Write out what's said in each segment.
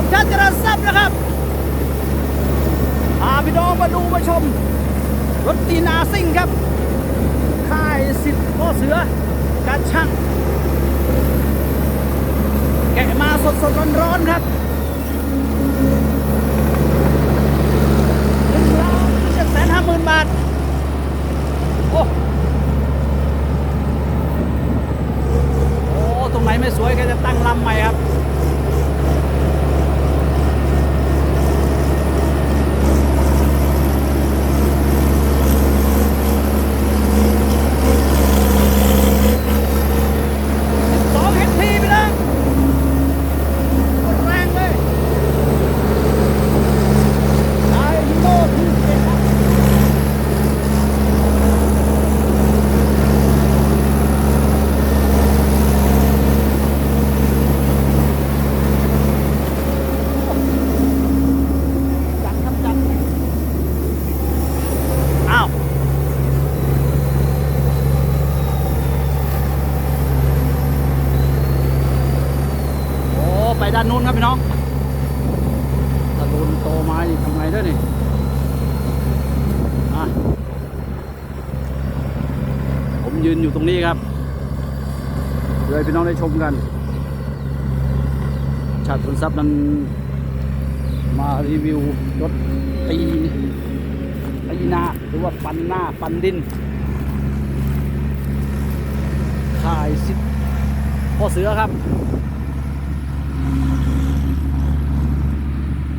กับชาติเจริญทรัพย์นะครับพาพี่น้องมาดูมาชม รถตีนาซิ่งครับ ค่ายสิทธิ์พ่อเสือ การช่าง แกะมาสดสดร้อนร้อนๆครับหนึ่งล้านเจ็ดแสนห้าหมื่นบาท โอ้โอ้ ตรงไหนไม่สวยก็จะตั้งลำใหม่ครับ สองเฮดพีไปเลยหมดแรงเลยไอ้ฮีโร่ที่เจ็ดครับจัดครับจัดอ้าว โอ้ไปด้านนู้นครับพี่น้องตะลุนโตมานี่ทำไงด้วยนี่อะผมยืนอยู่ตรงนี้ครับ เพื่อให้พี่น้องได้ชมกัน ชาติทุนทรัพย์นั้นมารีวิวรถตีตีนาหรือว่าปันหน้าปันดินถ่ายสิพ่อเสือครับ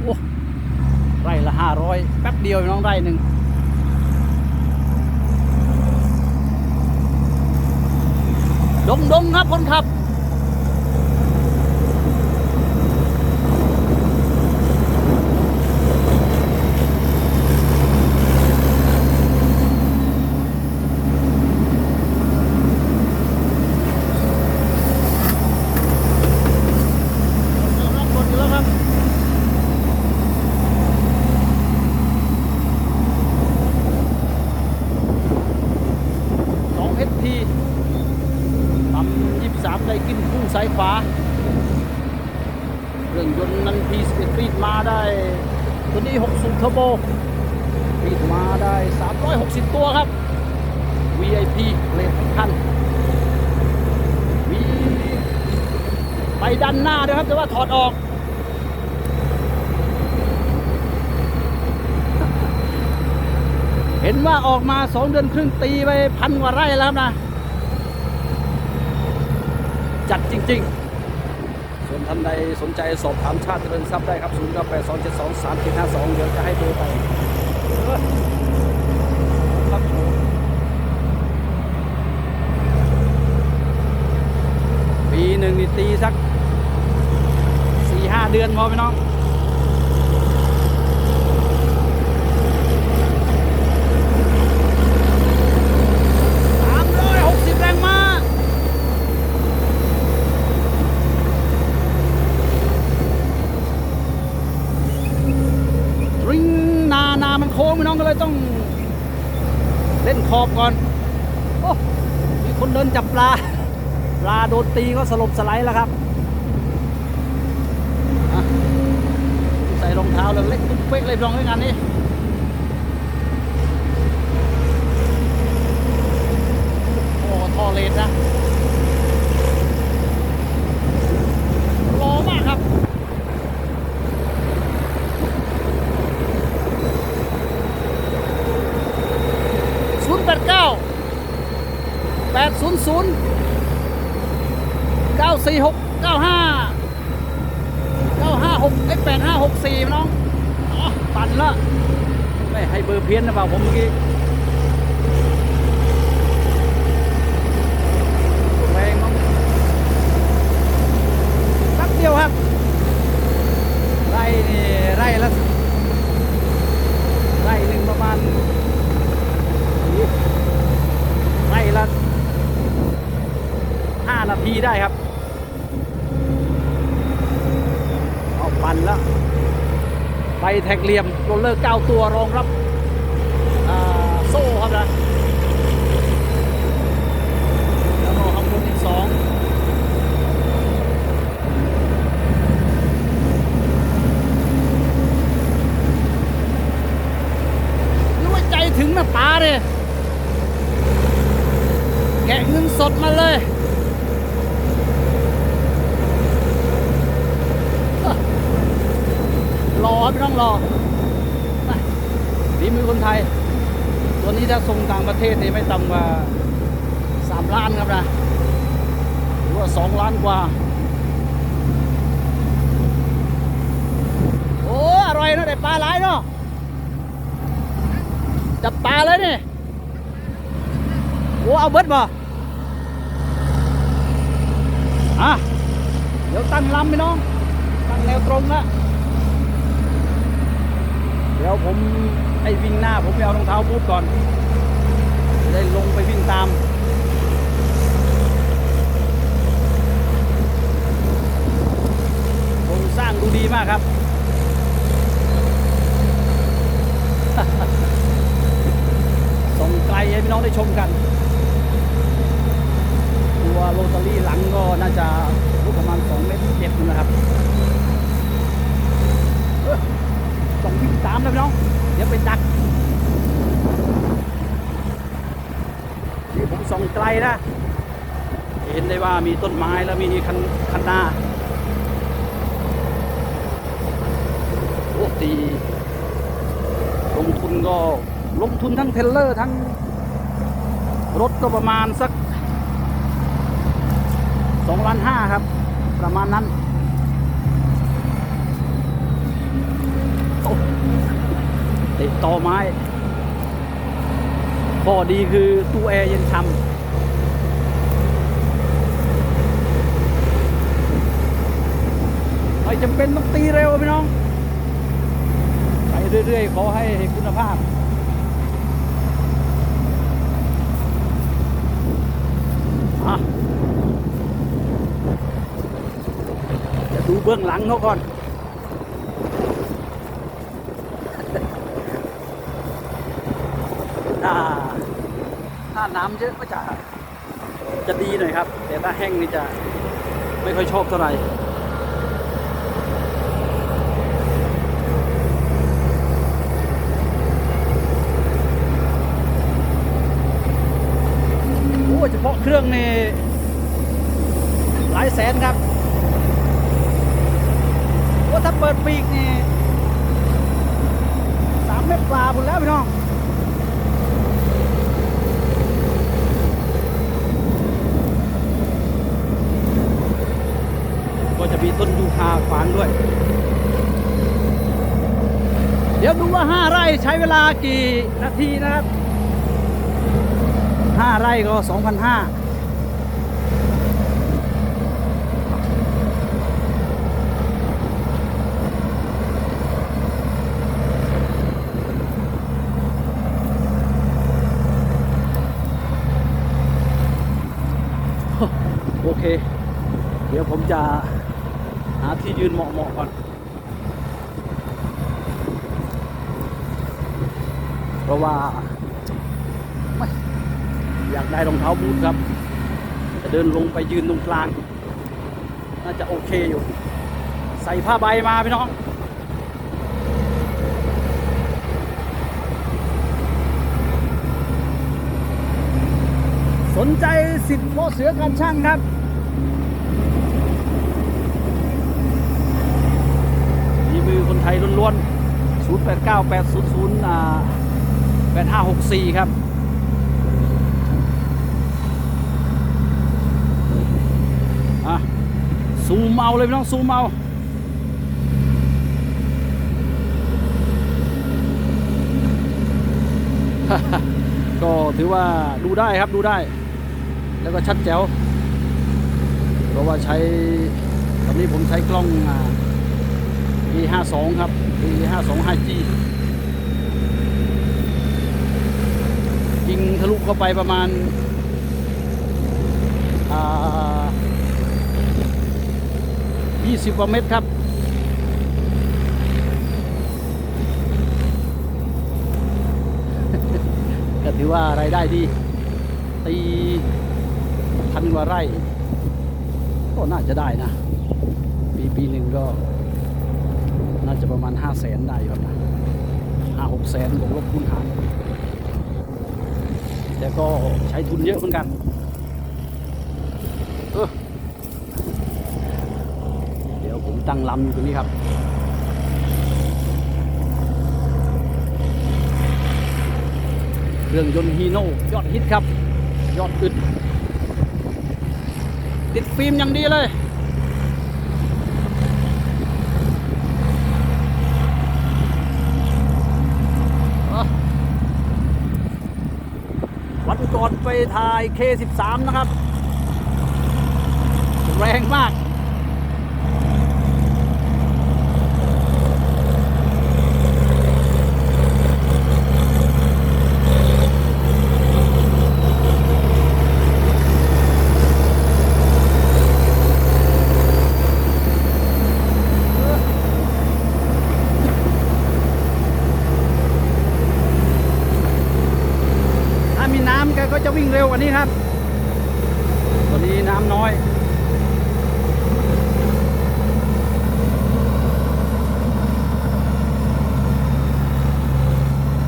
โอ้ไร่ละห้าร้อยแป๊บเดียวน้องไร่หนึ่ง ดงดงครับคนขับ รับรถอยู่แล้วครับ สองเอสพีปั๊มยี่สามได้กินคู่สายขวาเครื่องยนต์นั้นพีสปีดมาได้ ตัวนี้ 60เทอร์โบปีดมาได้ 360 ตัวครับ VIP เลทคันมีไป ด้านหน้าด้วยครับ แต่ว่าถอดออก เห็นว่าออกมาสองเดือนครึ่งตีไปพันกว่าไร่แล้วครับนะ จัดจริง ๆ ส่วนท่านใดสนใจสอบถามชาติเจริญทรัพย์ได้ครับ0 9 8 2 7 2 3 7 5 2เดี๋ยวจะให้เบอร์ไปปีหนึ่งนี่ตีสัก ห้าเดือนพอไหมน้องสามร้อยหกสิบแรงม้าริงนานามันโค้งพี่น้องก็เลยต้อง เล่นขอบก่อน โอ้ มีคนเดินจับปลา ปลาโดนตีก็สลบสไลด์แล้วครับอะ เรองเท้าเลยเล็กเป๊กเลยลองด้วยงานนี้ โอ้ท่อเลนนะรอมากครับ ศูนย์แปดเก้าแปดศูนย์ศูนย์เก้าสี่หกเก้าห้าเก้าห้าหกไอ้แปด ห้าหกสี่น้องอ๋อตันละไม่ให้เบอร์เพี้ยนนะเปล่าผมเมื่อกี้แรงมั้งแป๊บเดียวครับไร่นี่ไร่ละไร่หนึ่งประมาณไร่ละห้านาทีได้ครับันแล้วไปแท็กเหลี่ยมโรลเลอร์เก้าตัวรองรับโซ่ครับนะแล้วก็ข้างบอีกสองนว่ใจถึงหน้าตาเลยแกะเงินสดมาเลย รอไม่ต้องรอฝีมือคนไทย ตัวนี้ถ้าส่งต่างประเทศนี่ไม่ต่ำกว่าสามล้านครับนะหรือว่าสองล้านกว่า โอ้อร่อยเนะได้ปลาหลายเนาะจับปลาเลยนี่โอ้เอาเบิดบ่อะเดี๋ยวตั้งลำพี่น้องตั้งแนวตรงละ เดี๋ยวผมไอ้วิ่งหน้าผมไปเอารองเท้าบูทก่อนจะได้ลงไปวิ่งตามโครงสร้างดูดีมากครับ ส่งไกลให้พี่น้องได้ชมกัน ตัวโรตารี่หลังก็น่าจะรูปประมาณ2เมตรเจ็ดนะครับเอ้อต้องวิ่งตามแล้วพี่น้อง เดี๋ยวไปดักนี่ผมส่องไกล นะ เห็นได้ว่ามีต้นไม้แล้วมีคันคันนาโอ้ตีลงทุนก็ลงทุนทั้งเทรลเลอร์ทั้ง รถก็ประมาณสักสองล้านห้าครับ ประมาณนั้นโอ้ติดต่อไม้ข้อดีคือตู้แอร์เย็นช่ำไม่ จำเป็นต้องตีเร็วพี่น้อง ไปเรื่อยๆขอให้คุณภาพจะดูเบื้องหลังเขาก่อนถ้าน้ำเยอะก็จะจะดีหน่อยครับ แต่ถ้าแห้งนี่จะไม่ค่อยชอบเท่าไหร่ นี่หลายแสนครับว่าถ้าเปิดปีกนี่สามเมตรกว่าหมดแล้วพี่น้องก็จะมีต้นยูคาขวางด้วย เดี๋ยวดูว่าห้าไร่ใช้เวลากี่นาทีนะครับห้าไร่ก็สองพันห้า เค เดี๋ยวผมจะหาที่ยืนเหมาะๆก่อน เพราะว่าอยากได้รองเท้าบูทครับ จะเดินลงไปยืนตรงกลาง น่าจะโอเคอยู่ ใส่ผ้าใบมาพี่น้องสนใจสิทธิ์พ่อเสือการช่างครับ มีมือคน ไทยล้วนๆ 0898008564 ครับ อะ ซูมเอาเลยพี่น้อง ซูมเอาก็ถือว่าดูได้ครับดูได้ แล้วก็ชัดแจ๋ว เพราะว่าใช้ตอนนี้ผมใช้กล้อง อ่า E52 ครับ E52 5G ยิงทะลุเข้าไปประมาณอ่า20กว่าเมตรครับก็ถือว่ารายได้ดี ตีพันกว่าไร่ ก็น่าจะได้นะ ปีปีหนึ่งก็ น่าจะประมาณห้าแสนได้ครับห้าหกแสนบวกลบคูณหารแต่ก็ใช้ทุนเยอะเหมือนกันเออเดี๋ยวผมตั้งลำอยู่ตรงนี้ครับเครื่องยนต์ฮีโน่ยอดฮิตครับ ยอดอึดติดฟิล์มอย่างดีเลย วันก่อนไปถ่าย K13 นะครับ แรงมาก ถ้ามีน้ำแกก็จะวิ่งเร็วกว่านี้ครับ ตัวนี้น้ำน้อย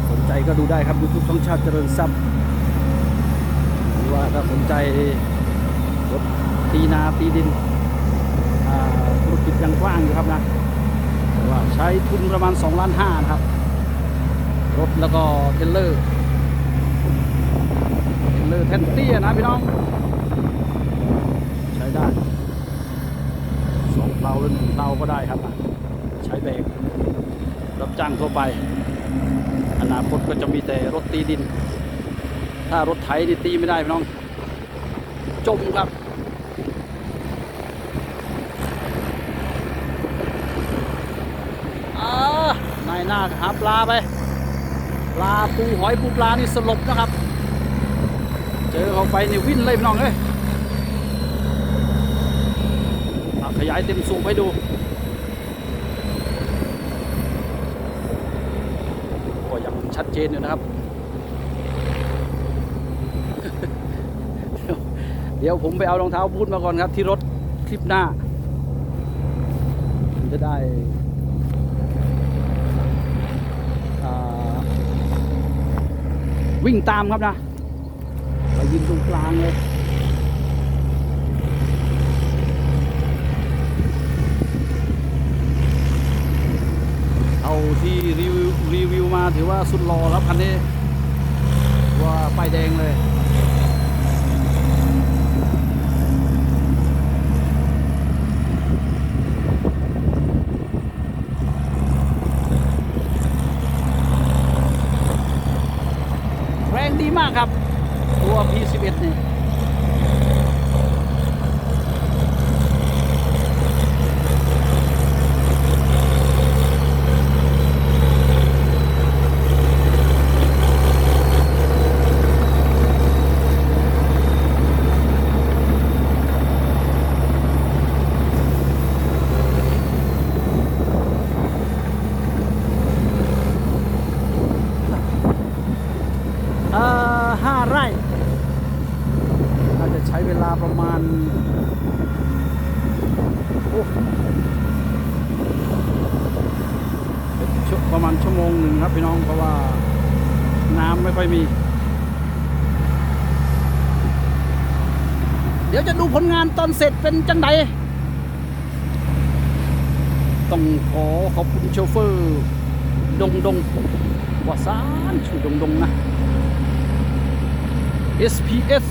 สนใจ ก็ดูได้ครับ YouTube ช่องชาติเจริญทรัพย์หรือว่าถ้าสนใจรถตีนาตีดินธุรกิจยังกว้างอยู่ครับนะแต่ว่าใช้ทุนประมาณ2ล้านห้าครับ รถแล้วก็เทเลอร์เทเลือแทนเตี้ยนะพี่น้อง ใช้ได้สองเราหรือหนึ่งเราก็ได้ครับ ใช้แบกรับจ้างทั่วไป อนาคตก็จะมีแต่รถตีดิน ถ้ารถไถนี่ตีไม่ได้พี่น้อง จมครับอ่านายหน้าหาปลาไป ปลาปูหอยปูปลานี่สลบนะครับ เจอเขาไปนี่วิ่นเลยพี่น้องเอ้ยขยายเต็มสูบให้ดู ก็ยัง ชัดเจนอยู่นะครับ เดี๋ยวผมไปเอารองเท้าบูทมาก่อนครับ ที่รถคลิปหน้าจะได้วิ่งตามครับนะไปยืนตรงกลางเลย เอาที่รีวิวรีวิวมา ถือว่าสุดรอแล้วคันนี้ว่าป้ายแดงเลย แรงดีมากครับ ตัว P11 นี่ เอ่อห้าไร่อาจจะใช้เวลาประมาณโอ้เป็นชั่วประมาณชั่วโมงหนึ่งครับพี่น้องเพราะว่าน้ำไม่ค่อยมี เดี๋ ยวจะดูผลงานตอนเสร็จเป็นจังไดต้องขอขอบคุณโชเฟอร์ ดงดงว่าซานชื่อดงดงนะ SPS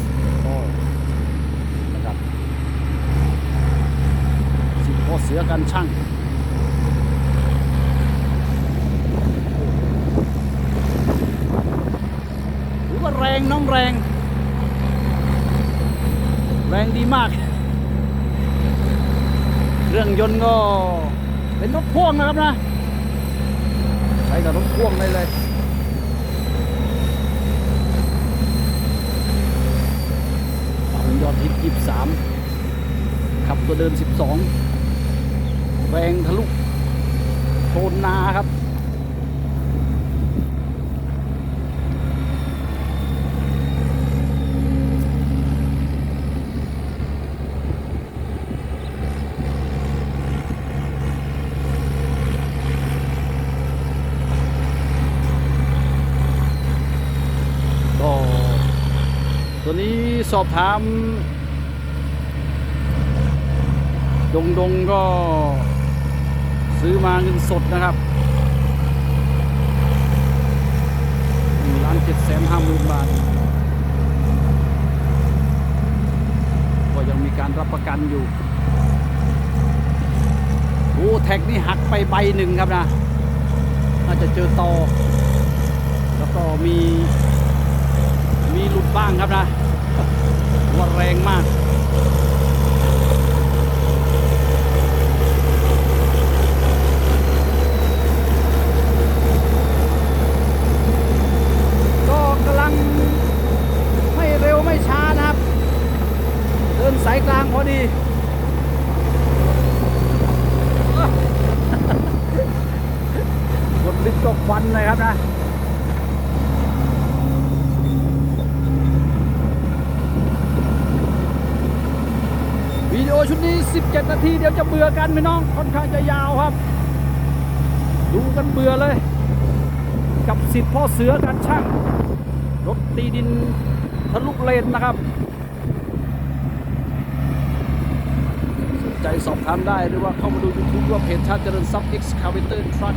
นะครับสิบพอเสือกันช่างถือว่าแรงน้องแรง แรงดีมาก เครื่องยนต์ก็เป็นรถพ่วงนะครับนะใช้กับรถพ่วงได้เลยปั๊มยอดฮิตยี่สามขับตัวเดินสิบสองแรงทะลุโทนนาครับ ก็ตัวนี้ สอบถามดงดงก็ซื้อมาเงินสดนะครับหนึ่งล้านเจ็ดแสนห้าหมื่นบาท ก็ยังมีการรับประกันอยู่โอ้แท็กนี่หักไปใบหนึ่งครับนะน่าจะเจอตอแล้วก็มีมีหลุดบ้างครับนะ ว่าแรงมาก ก็กำลังไม่เร็วไม่ช้านะครับ เดินสายกลางพอดีกดลิฟต์ตกควันเลยครับนะ วิดีโอชุดนี้ 17 นาที เดี๋ยวจะเบื่อกันพี่น้องค่อนข้างจะยาวครับ ดูกันเบื่อเลย กับสิทธิ์พ่อเสือการช่างรถตีดินทะลุเลนนะครับสนใจสอบถามได้หรือว่าเข้ามาดู YouTube ว่าเพจชาติเจริญทรัพย์ Excavator t r u c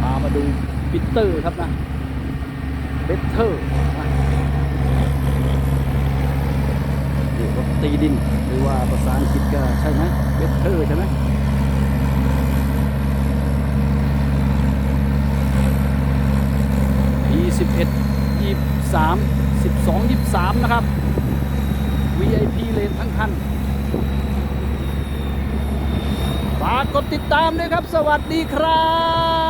พามาดูปิเตอร์ครับนะเบเทอร์ รถตีดิน หรือว่าภาษาอังกฤษก็ใช่ไหมเบสเทอร์ใช่ไหม21 23 12 23นะครับ VIP เลนทั้งคันฝากกดติดตามด้วยครับ สวัสดีครับ